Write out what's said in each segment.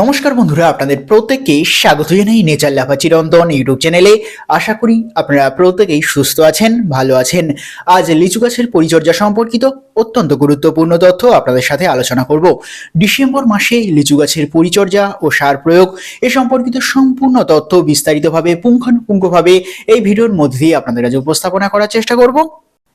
নমস্কার বন্ধুরা, আপনাদের প্রত্যেককে স্বাগত জানাই নেচার লাফা চিরন্তন ইউটিউব চ্যানেলে। আশা করি আপনারা প্রত্যেকেই সুস্থ আছেন, ভালো আছেন। আজ লিচু গাছের পরিচর্যা সম্পর্কিত অত্যন্ত গুরুত্বপূর্ণ তথ্য আপনাদের সাথে আলোচনা করব। ডিসেম্বর মাসে লিচু গাছের পরিচর্যা ও সার প্রয়োগ এ সম্পর্কিত সম্পূর্ণ তথ্য বিস্তারিতভাবে, পুঙ্খানুপুঙ্খভাবে এই ভিডিওর মধ্যে দিয়ে আপনাদের কাছে উপস্থাপনা করার চেষ্টা করব।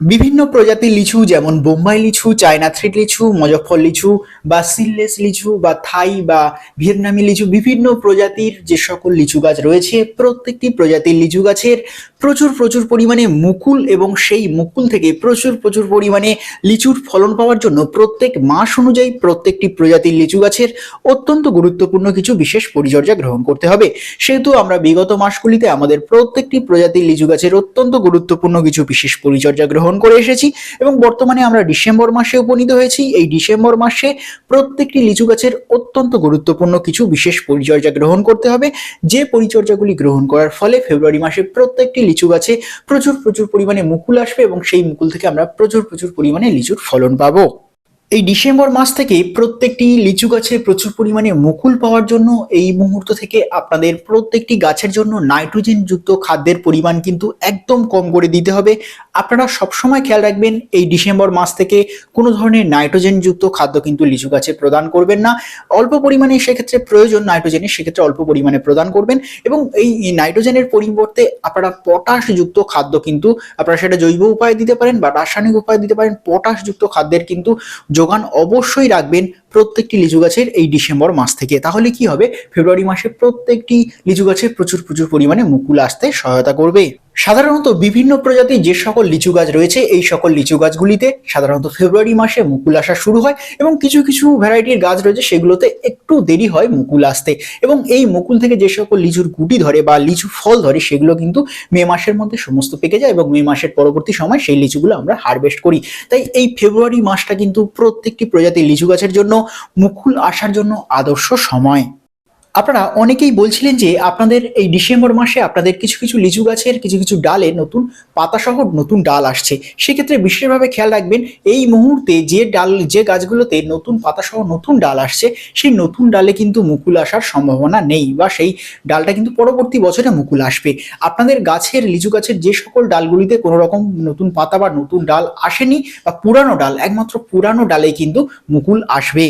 বিভিন্ন প্রজাতির লিচু, যেমন বোম্বাই লিচু, চায়না থ্রিট লিচু, মজফর লিচু বা সিললেস লিচু বা থাই বা ভিয়েতনামি লিচু, বিভিন্ন প্রজাতির যে সকল লিচু গাছ রয়েছে, প্রত্যেকটি প্রজাতির লিচু গাছের প্রচুর প্রচুর পরিমাণে মুকুল এবং সেই মুকুল থেকে প্রচুর প্রচুর পরিমাণে লিচুর ফলন পাওয়ার জন্য প্রত্যেক মাস অনুযায়ী প্রত্যেকটি প্রজাতির লিচু গাছের অত্যন্ত গুরুত্বপূর্ণ কিছু বিশেষ পরিচর্যা গ্রহণ করতে হবে। সেহেতু আমরা বিগত মাসগুলিতে আমাদের প্রত্যেকটি প্রজাতির লিচু গাছের অত্যন্ত গুরুত্বপূর্ণ কিছু বিশেষ পরিচর্যা গ্রহণ করে এসেছি এবং বর্তমানে আমরা ডিসেম্বর মাসে উপনীত হয়েছি। এই ডিসেম্বর মাসে প্রত্যেকটি লিচু গাছের অত্যন্ত গুরুত্বপূর্ণ কিছু বিশেষ পরিচর্যা গ্রহণ করতে হবে। যে পরিচর্যাগুলি গ্রহণ করার ফলে ফেব্রুয়ারি মাসে প্রত্যেকটি লিচু গাছে প্রচুর প্রচুর পরিমাণে মুকুল আসবে এবং সেই মুকুল থেকে আমরা প্রচুর প্রচুর পরিমাণে লিচুর ফলন পাবো। এই ডিসেম্বর মাস থেকে প্রত্যেকটি লিচু গাছে প্রচুর পরিমাণে মুকুল পাওয়ার জন্য এই মুহূর্ত থেকে আপনাদের প্রত্যেকটি গাছের জন্য নাইট্রোজেন যুক্ত খাদ্যের পরিমাণ কিন্তু একদম কম করে দিতে হবে। আপনারা সবসময় খেয়াল রাখবেন, এই ডিসেম্বর মাস থেকে কোনো ধরনের নাইট্রোজেন যুক্ত খাদ্য কিন্তু লিচু গাছে প্রদান করবেন না। অল্প পরিমাণে সেক্ষেত্রে প্রয়োজন নাইট্রোজেনের সেক্ষেত্রে অল্প পরিমাণে প্রদান করবেন এবং এই নাইট্রোজেনের পরিবর্তে আপনারা পটাশ যুক্ত খাদ্য কিন্তু আপনারা সেটা জৈব উপায়ে দিতে পারেন বা রাসায়নিক উপায়ে দিতে পারেন। পটাশ যুক্ত খাদ্যের কিন্তু যোগান অবশ্যই রাখবেন প্রত্যেকটি লিচু গাছের এই ডিসেম্বর মাস থেকে। তাহলে কি হবে? ফেব্রুয়ারি মাসে প্রত্যেকটি লিচু গাছে প্রচুর প্রচুর পরিমাণে মুকুল আসতে সহায়তা করবে। সাধারণত বিভিন্ন প্রজাতির যে সকল লিচু গাছ রয়েছে, এই সকল লিচু গাছগুলিতে সাধারণত ফেব্রুয়ারি মাসে মুকুল আসা শুরু হয় এবং কিছু কিছু ভ্যারাইটির গাছ রয়েছে, সেগুলোতে একটু দেরি হয় মুকুল আসতে। এবং এই মুকুল থেকে যে সকল লিচুর গুটি ধরে বা লিচু ফল ধরে, সেগুলো কিন্তু মে মাসের মধ্যে সমস্ত পেকে যায় এবং মে মাসের পরবর্তী সময় সেই লিচুগুলো আমরা হারভেস্ট করি। তাই এই ফেব্রুয়ারি মাসটা কিন্তু প্রত্যেকটি প্রজাতির লিচু গাছের জন্য মুকুল আসার জন্য আদর্শ সময়। আপনারা অনেকেই বলছিলেন যে আপনাদের এই ডিসেম্বর মাসে আপনাদের কিছু কিছু লিচু গাছের, কিছু কিছু ডালে নতুন পাতাসহ নতুন ডাল আসছে। সেক্ষেত্রে বিশেষভাবে খেয়াল রাখবেন, এই মুহূর্তে যে ডাল, যে গাছগুলোতে নতুন পাতাসহ নতুন ডাল আসছে, সেই নতুন ডালে কিন্তু মুকুল আসার সম্ভাবনা নেই বা সেই ডালটা কিন্তু পরবর্তী বছরে মুকুল আসবে। আপনাদের গাছের, লিচু গাছের যে সকল ডালগুলিতে কোনো রকম নতুন পাতা বা নতুন ডাল আসেনি বা পুরানো ডাল, একমাত্র পুরানো ডালে কিন্তু মুকুল আসবে।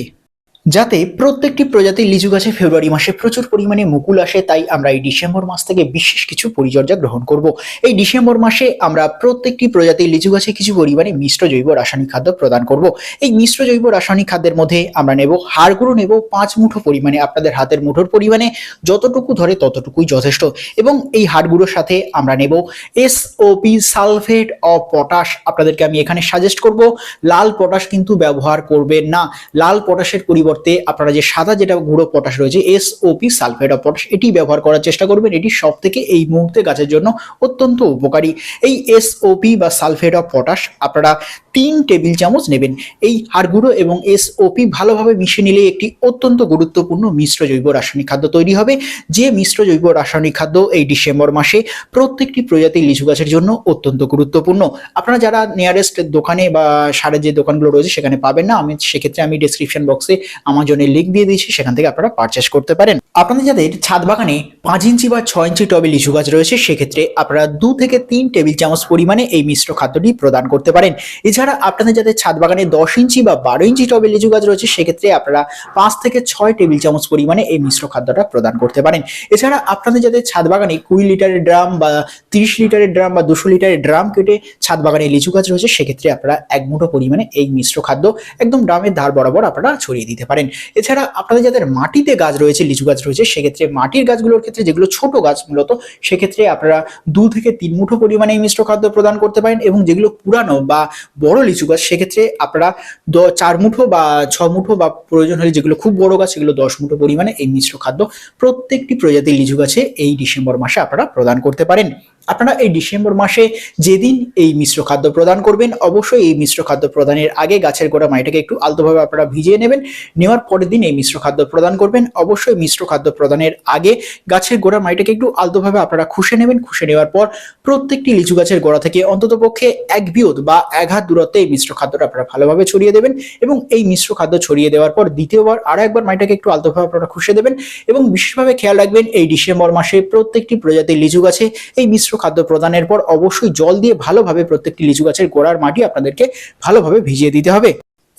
যাতে প্রত্যেকটি প্রজাতির লিচু গাছে ফেব্রুয়ারি মাসে প্রচুর পরিমাণে মুকুল আসে, তাই আমরা এই ডিসেম্বর মাস থেকে বিশেষ কিছু পরিচর্যা গ্রহণ করব। এই ডিসেম্বর মাসে আমরা প্রত্যেকটি প্রজাতির লিচু গাছে কিছু পরিমাণে মিশ্র জৈব রাসায়নিক খাদ্য প্রদান করব। এই মিশ্র জৈব রাসায়নিক খাদ্যের মধ্যে আমরা নেব হাড়গুঁড়ো নেব পাঁচ মুঠো পরিমাণে আপনাদের হাতের মুঠোর পরিমাণে, যতটুকু ধরে ততটুকুই যথেষ্ট। এবং এই হাড়গুঁড়োর সাথে আমরা নেব S SOP sulphate of potash. আপনাদেরকে আমি এখানে সাজেস্ট করব, লাল পটাশ কিন্তু ব্যবহার করবেন না। লাল পটাশের পরিবর্তে আপনারা যে সাদা যেটা গুঁড়ো পটাশ রয়েছে এসওপি সালফেট অফ পটাশ এটি ব্যবহার করার চেষ্টা করবেন। এটি সব থেকে এই মুহূর্তে গাছের জন্য অত্যন্ত উপকারী। এই এসওপি বা সালফেট অফ পটাশ আপনারা তিন টেবিল চামচ নেবেন। এই হাড়গুঁড়ো এবং এসওপি ভালোভাবে মিশিয়ে নিলে একটি অত্যন্ত গুরুত্বপূর্ণ মিশ্র জৈব রাসায়নিক খাদ্য তৈরি হবে। যে মিশ্র জৈব রাসায়নিক খাদ্য এই ডিসেম্বর মাসে প্রত্যেকটি প্রজাতির লিচু গাছের জন্য অত্যন্ত গুরুত্বপূর্ণ। আপনারা যারা নিয়ারেস্ট দোকানে বা সারের যে দোকানগুলো রয়েছে, সেখানে পাবেন না। আমি সেক্ষেত্রে আমি ডিসক্রিপশন বক্সে আমাজনের লিঙ্ক দিয়ে দিয়েছি সেখান থেকে আপনারা পারচেস করতে পারেন। আপনাদের যাদের ছাদ বাগানে পাঁচ ইঞ্চি বা ছয় ইঞ্চি টবে লিচু গাছ রয়েছে, সেক্ষেত্রে আপনারা দু থেকে তিন টেবিল চামচ পরিমাণে এই মিশ্র খাদ্যটি প্রদান করতে পারেন। এছাড়া আপনাদের যাদের ছাদ বাগানে দশ ইঞ্চি বা বারো ইঞ্চি টবে লিচু গাছ রয়েছে, সেক্ষেত্রে আপনারা পাঁচ থেকে ছয় টেবিল চামচ পরিমাণে এই মিশ্র খাদ্যটা প্রদান করতে পারেন। এছাড়া আপনাদের যাদের ছাদ বাগানে কুড়ি লিটারের ড্রাম বা তিরিশ লিটারের ড্রাম বা দুশো লিটারের ড্রাম কেটে ছাদ বাগানে লিচু গাছ রয়েছে, সেক্ষেত্রে আপনারা এক মুঠো পরিমাণে এই মিশ্র খাদ্য একদম ড্রামের ধার বরাবর আপনারা ছড়িয়ে দিতে পারেন। এছাড়া আপনাদের যাদের মাটিতে গাছ রয়েছে, লিচু গাছ রয়েছে, সেক্ষেত্রে মাটির গাছগুলোর ক্ষেত্রে যেগুলো ছোট গাছ মূলত, সেক্ষেত্রে আপনারা দু থেকে তিন মুঠো পরিমাণে এই মিশ্র খাদ্য প্রদান করতে পারেন এবং যেগুলো পুরানো বা বড় লিচু গাছ, সেক্ষেত্রে আপনারা দ, চার মুঠো বা ছ মুঠো বা প্রয়োজন হলে যেগুলো খুব বড় গাছ, সেগুলো দশ মুঠো পরিমাণে এই মিশ্র খাদ্য প্রত্যেকটি প্রজাতির লিচু গাছে এই ডিসেম্বর মাসে আপনারা প্রদান করতে পারেন। আপনারা এই ডিসেম্বর মাসে যেদিন এই মিশ্র খাদ্য প্রদান করবেন, অবশ্যই এই মিশ্র খাদ্য প্রদানের আগে গাছের গোড়া মাটিটাকে একটু আলতোভাবে আপনারা ভিজিয়ে নেবেন। নেওয়ার পরের দিন এই মিশ্র খাদ্য প্রদান করবেন। অবশ্যই মিশ্র খাদ্য প্রদানের আগে গাছের গোড়া মাটিটাকে একটু আলতোভাবে আপনারা খুশে নেবেন। খুশে নেওয়ার পর প্রত্যেকটি লিচু গাছের গোড়া থেকে অন্তত পক্ষে এক বিয়ত বা এক হাত দূরত্বে এই মিশ্র খাদ্যটা আপনারা ভালোভাবে ছড়িয়ে দেবেন এবং এই মিশ্র খাদ্য ছড়িয়ে দেওয়ার পর দ্বিতীয়বার আরও একবার মাটিটাকে একটু আলতোভাবে আপনারা খুশে দেবেন এবং বিশেষভাবে খেয়াল রাখবেন, এই ডিসেম্বর মাসে প্রত্যেকটি প্রজাতির লিচু গাছে এই মিশ্র খাদ্য প্রদানের পর অবশ্যই জল দিয়ে ভালোভাবে প্রত্যেকটি লিচু গাছের গোড়ার মাটি আপনাদেরকে ভালোভাবে ভিজিয়ে দিতে হবে।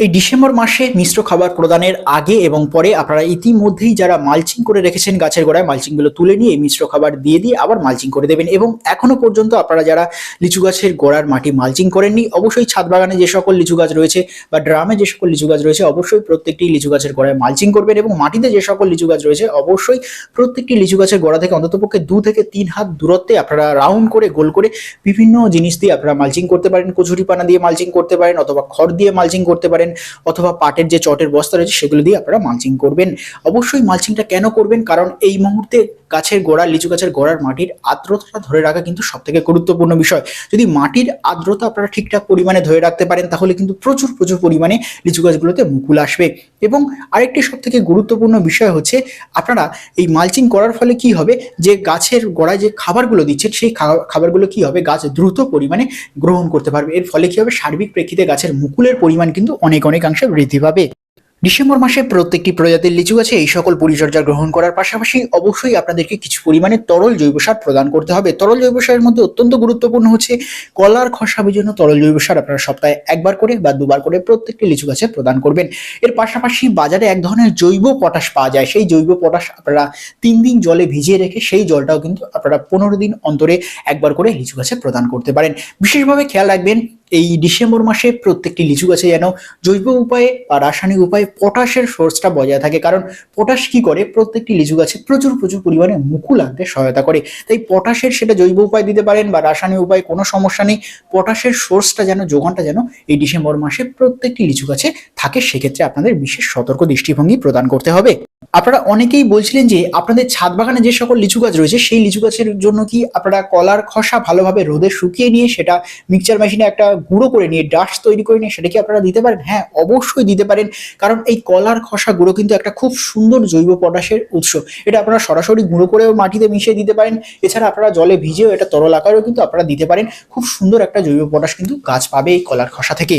এই ডিসেম্বর মাসে মিশ্র খাবার প্রদানের আগে এবং পরে আপনারা ইতিমধ্যেই যারা মালচিং করে রেখেছেন গাছের গোড়ায়, মালচিংগুলো তুলে নিয়ে মিশ্র খাবার দিয়ে দিয়ে আবার মালচিং করে দেবেন। এবং এখনও পর্যন্ত আপনারা যারা লিচু গাছের গোড়ার মাটি মালচিং করেননি, অবশ্যই ছাদ বাগানে যে সকল লিচু গাছ রয়েছে বা ড্রামে যে সকল লিচু গাছ রয়েছে, অবশ্যই প্রত্যেকটি লিচু গাছের গোড়ায় মালচিং করবেন এবং মাটিতে যে সকল লিচু গাছ রয়েছে, অবশ্যই প্রত্যেকটি লিচু গাছের গোড়া থেকে অন্ততপক্ষে দু থেকে তিন হাত দূরত্বে আপনারা রাউন্ড করে, গোল করে বিভিন্ন জিনিস দিয়ে আপনারা মালচিং করতে পারেন। কচুরি পানা দিয়ে মালচিং করতে পারেন অথবা খড় দিয়ে মালচিং করতে পারেন। অথবা পাটের যে চটের বস্তা রয়েছে সেগুলো দিয়ে আপনারা মালচিং করবেন। অবশ্যই মালচিংটা কেন করবেন? কারণ এই মুহূর্তে গাছের গোড়া, লিচু গাছের গোড়ার মাটির আর্দ্রতাটা ধরে রাখা কিন্তু সব থেকে গুরুত্বপূর্ণ বিষয়। যদি মাটির আর্দ্রতা আপনারা ঠিকঠাক পরিমাণে ধরে রাখতে পারেন, তাহলে কিন্তু প্রচুর প্রচুর পরিমাণে লিচু গাছগুলোতে মুকুল আসবে। এবং আরেকটি সব থেকে গুরুত্বপূর্ণ বিষয় হচ্ছে, আপনারা এই মালচিং করার ফলে কি হবে? যে গাছের গোড়ায় যে খাবারগুলো দিচ্ছেন, সেই খাবারগুলো কি হবে? গাছ দ্রুত পরিমাণে গ্রহণ করতে পারবে। এর ফলে কি হবে? সার্বিক প্রেক্ষিতে গাছের মুকুলের পরিমাণ কিন্তু অনেক অনেকাংশে বৃদ্ধি পাবে। ডিসেম্বর মাসে প্রত্যেকটি প্রজাতির লিচু গাছে এই সকল পরিচর্যা গ্রহণ করার পাশাপাশি অবশ্যই আপনাদেরকে কিছু পরিমাণে তরল জৈব সার প্রদান করতে হবে। তরল জৈব সারের মধ্যে অত্যন্ত গুরুত্বপূর্ণ হচ্ছে কলার খসা জন্য তরল জৈব সার। আপনারা সপ্তাহে একবার করে বা দুবার করে প্রত্যেকটি লিচু গাছে প্রদান করবেন। এর পাশাপাশি বাজারে এক ধরনের জৈব পটাশ পাওয়া যায়। সেই জৈব পটাশ আপনারা তিন দিন জলে ভিজিয়ে রেখে সেই জলটাও কিন্তু আপনারা পনেরো দিন অন্তরে একবার করে লিচু গাছে প্রদান করতে পারেন। বিশেষভাবে খেয়াল রাখবেন এই ডিসেম্বর মাসে প্রত্যেকটি লিচু গাছে যেন জৈব উপায়ে বা রাসায়নিক উপায়ে পটাশের সোর্সটা বজায় থাকে। কারণ পটাশ কি করে? প্রত্যেকটি লিচু গাছে প্রচুর প্রচুর পরিমাণে মুকুল আনতে সহায়তা করে। তাই পটাশের সেটা জৈব উপায় দিতে পারেন বা রাসায়নিক উপায়ে কোনো সমস্যা নেই। পটাশের সোর্সটা যেন, যোগানটা যেন এই ডিসেম্বর মাসে প্রত্যেকটি লিচু গাছে থাকে, সেক্ষেত্রে আপনাদের বিশেষ সতর্ক দৃষ্টিভঙ্গি প্রদান করতে হবে। আপনারা অনেকেই বলছিলেন যে আপনাদের ছাদ বাগানে যে সকল লিচু গাছ রয়েছে, সেই লিচু গাছের জন্য কি আপনারা কলার খসা ভালোভাবে রোদে শুকিয়ে নিয়ে সেটা মিক্সচার মেশিনে একটা গুঁড়ো করে নিয়ে ডাস্ট তৈরি করে নিয়ে, সেটা কি আপনারা দিতে পারেন? হ্যাঁ অবশ্যই দিতে পারেন। কারণ এই কলার খসা গুঁড়ো কিন্তু একটা খুব সুন্দর জৈব পটাশের উৎস। এটা আপনারা সরাসরি গুঁড়ো করেও মাটিতে মিশিয়ে দিতে পারেন। এছাড়া আপনারা জলে ভিজেও এটা তরল আকারেও কিন্তু আপনারা দিতে পারেন। খুব সুন্দর একটা জৈব পটাশ কিন্তু গাছ পাবে এই কলার খসা থেকে।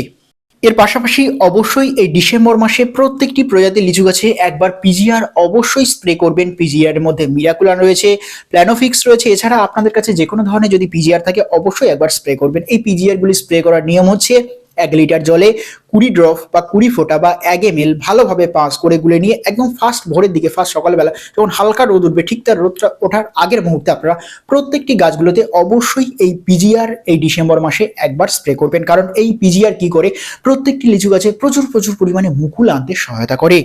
এর পাশাপাশি অবশ্যই এই ডিসেম্বর মাসে প্রত্যেকটি প্রজাতির লিচু গাছে একবার পিজিআর অবশ্যই স্প্রে করবেন। পিজিআর এর মধ্যে মিরাকুলান রয়েছে প্ল্যানোফিক্স রয়েছে। এছাড়া আপনাদের কাছে যে কোনো ধরনের যদি পিজিআর থাকে, অবশ্যই একবার স্প্রে করবেন। এই পিজিআর গুলি স্প্রে করার নিয়ম হচ্ছে এক লিটার জলে কুড়ি ড্রপ বা কুড়ি ফোঁটা বা এক এম এল ভালোভাবে পাস করে গুলে নিয়ে একদম ফার্স্ট ভোরের দিকে ফার্স্ট সকালবেলা, যখন হালকা রোদ উঠবে, ঠিক তার রোদটা ওঠার আগের মুহূর্তে আপনারা প্রত্যেকটি গাছগুলোতে অবশ্যই এই পিজিআর এই ডিসেম্বর মাসে একবার স্প্রে করবেন। কারণ এই পিজিআর কি করে? প্রত্যেকটি লিচু গাছে প্রচুর প্রচুর পরিমাণে মুকুল আনতে সহায়তা করে।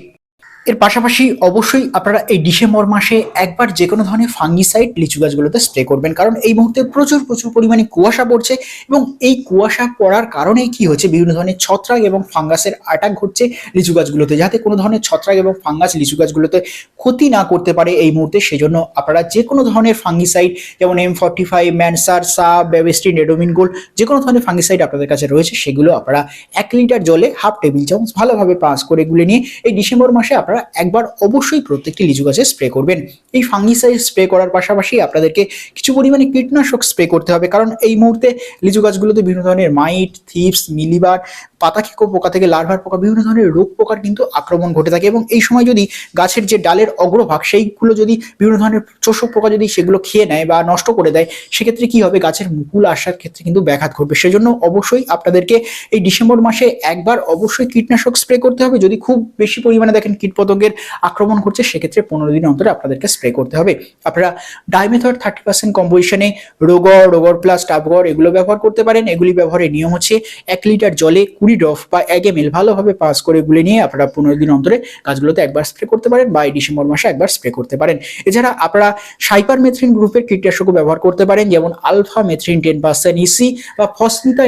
এর পাশাপাশি অবশ্যই আপনারা এই ডিসেম্বর মাসে একবার যে কোনো ধরনের ফাঙ্গিসাইড, লিচু গাছগুলোতে স্প্রে করবেন। কারণ এই মুহূর্তে প্রচুর প্রচুর পরিমাণে কুয়াশা পড়ছে এবং এই কুয়াশা পড়ার কারণে কি হচ্ছে? বিভিন্ন ধরনের ছত্রাক এবং ফাঙ্গাসের অ্যাটাক ঘটছে লিচু গাছগুলোতে। যাতে কোনো ধরনের ছত্রাক এবং ফাঙ্গাস লিচু গাছগুলোতে ক্ষতি না করতে পারে এই মুহূর্তে, সেজন্য আপনারা যে কোনো ধরনের ফাঙ্গিসাইড, যেমন এম ফর্টি ফাইভ ম্যানসার সা বেবেস্টিন রেডোমিন গোল্ড যে কোনো ধরনের ফাঙ্গিসাইড আপনাদের কাছে রয়েছে, সেগুলো আপনারা এক লিটার জলে হাফ টেবিল চামচ ভালোভাবে পাস করে গুলে নিয়ে এই ডিসেম্বর মাসে আপনারা একবার অবশ্যই প্রত্যেকটি লিচু গাছে স্প্রে করবেন। এই ফাঙ্গিসাইড স্প্রে করার পাশাপাশি আপনাদেরকে কিছু পরিমাণে কীটনাশক স্প্রে করতে হবে। কারণ এই মুহূর্তে লিচু গাছগুলোতে বিভিন্ন ধরনের মাইট থিপস মিলিবার পাতা খেকো পোকা থেকে লার্ভার পোকা, বিভিন্ন ধরনের রোগ পোকার কিন্তু আক্রমণ ঘটে থাকে এবং এই সময় যদি গাছের যে ডালের অগ্রভাগ, সেইগুলো যদি বিভিন্ন ধরনের চোষক পোকা যদি সেগুলো খেয়ে নেয় বা নষ্ট করে দেয়, সেক্ষেত্রে কি হবে? গাছের মুকুল আসার ক্ষেত্রে কিন্তু ব্যাঘাত ঘটবে। সেজন্য অবশ্যই আপনাদেরকে এই ডিসেম্বর মাসে একবার অবশ্যই কীটনাশক স্প্রে করতে হবে। যদি খুব বেশি পরিমাণে দেখেন কীটপতঙ্গের আক্রমণ ঘটছে, সেক্ষেত্রে পনেরো দিন অন্তরে আপনাদেরকে স্প্রে করতে হবে। আপনারা ডাইমেথড থার্টি পার্সেন্ট কম্পোজিশনে রোগর রোগর প্লাস টাপগর এগুলো ব্যবহার করতে পারেন। এগুলি ব্যবহারের নিয়ম হচ্ছে এক লিটার জলে কুড়ি ড্রপ বা এক এম এল ভালোভাবে পাস করে গুলে নিয়ে আপনারা পনেরো দিন অন্তরে গাছগুলোতে একবার স্প্রে করতে পারেন বা এই ডিসেম্বর মাসে একবার স্প্রে করতে পারেন। এছাড়া আপনারা সাইপার মেথ্রিন গ্রুপের কীটনাশকও ব্যবহার করতে পারেন, যেমন alphamethrin ten percent EC বা ফসমিতা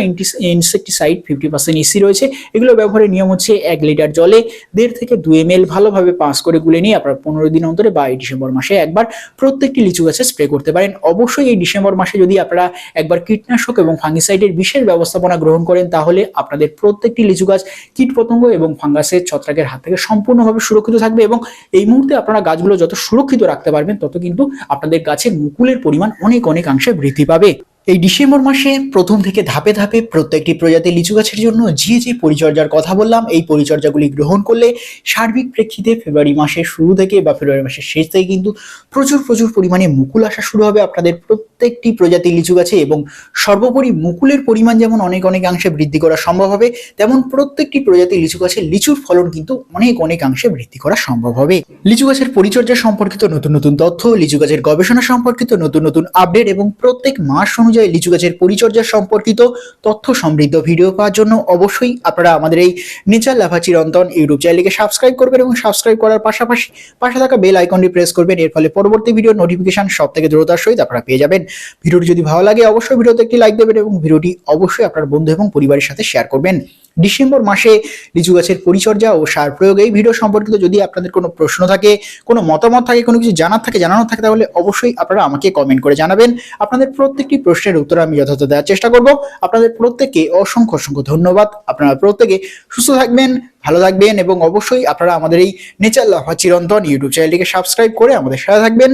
ইনসেকটিসাইড ফিফটি পার্সেন্ট ইসি রয়েছে। এগুলো ব্যবহারের নিয়ম হচ্ছে এক লিটার জলে দেড় থেকে দুই এম এল ভালোভাবে পাস করে গুলে নিয়ে আপনারা পনেরো দিন অন্তরে বা এই ডিসেম্বর মাসে একবার প্রত্যেকটি লিচু গাছে স্প্রে করতে পারেন। অবশ্যই এই ডিসেম্বর মাসে যদি আপনারা একবার কীটনাশক এবং ফাঙ্গিসাইডের বিশেষ ব্যবস্থাপনা গ্রহণ করেন, তাহলে আপনাদের প্রত্যেকটি লিচু গাছ কীটপতঙ্গ এবং ফাঙ্গাসের ছত্রাকের হাত থেকে সম্পূর্ণভাবে সুরক্ষিত থাকবে এবং এই মুহূর্তে আপনারা গাছগুলো যত সুরক্ষিত রাখতে পারবেন, তত কিন্তু আপনাদের গাছের মুকুলের পরিমাণ অনেক অনেকাংশে বৃদ্ধি পাবে। এই ডিসেম্বর মাসে প্রথম থেকে ধাপে ধাপে প্রত্যেকটি প্রজাতির লিচু গাছের জন্য যে যে পরিচর্যার কথা বললাম, এই পরিচর্যাগুলি গ্রহণ করলে সার্বিক প্রেক্ষিতে ফেব্রুয়ারি মাসের শুরু থেকে বা ফেব্রুয়ারি মাসের শেষ থেকে কিন্তু প্রচুর প্রচুর পরিমাণে মুকুল আসা শুরু হবে আপনাদের প্রত্যেকটি প্রজাতির লিচু গাছে এবং সর্বোপরি মুকুলের পরিমাণ যেমন অনেক অনেকাংশে বৃদ্ধি করা সম্ভব হবে, তেমন প্রত্যেকটি প্রজাতির লিচু গাছে লিচুর ফলন কিন্তু অনেক অনেকাংশে বৃদ্ধি করা সম্ভব হবে। লিচু গাছের পরিচর্যা সম্পর্কিত নতুন নতুন তথ্য, লিচু গাছের গবেষণা সম্পর্কিত নতুন নতুন আপডেট এবং প্রত্যেক মাস অনুযায়ী লিচু গাছের পরিচর্যা সম্পর্কিত তথ্য সমৃদ্ধ ভিডিও পাওয়ার জন্য অবশ্যই আপনারা আমাদের এই নেচার লাভা চিরন্তন ইউটিউব চ্যানেলকে সাবস্ক্রাইব করবেন এবং সাবস্ক্রাইব করার পাশাপাশি পাশে থাকা বেল আইকনটি প্রেস করবেন, এর ফলে পরবর্তী ভিডিও নোটিফিকেশন সব থেকে দ্রুততার সহিত আপনারা পেয়ে যাবেন। ভিডিওটি যদি ভালো লাগে, অবশ্যই ভিডিওতে একটি লাইক দেবেন এবং ভিডিওটি অবশ্যই আপনার বন্ধু এবং পরিবারের সাথে শেয়ার করবেন। ডিসেম্বর মাসে লিচু গাছের পরিচর্যা ও সার প্রয়োগ, এই ভিডিও সম্পর্কিত যদি আপনাদের কোনো প্রশ্ন থাকে, কোনো মতামত থাকে, কোনো কিছু জানার থাকে, জানানোর থাকে, তাহলে অবশ্যই আপনারা আমাকে কমেন্ট করে জানাবেন। আপনাদের প্রত্যেকটি প্রশ্নের উত্তর আমি যথাযথ দেওয়ার চেষ্টা করব। আপনাদের প্রত্যেককে অসংখ্য অসংখ্য ধন্যবাদ। আপনারা প্রত্যেকে সুস্থ থাকবেন, ভালো থাকবেন এবং অবশ্যই আপনারা আমাদের এই নেচার লাভা চিরন্তন ইউটিউব চ্যানেলটিকে সাবস্ক্রাইব করে আমাদের সাথে থাকবেন।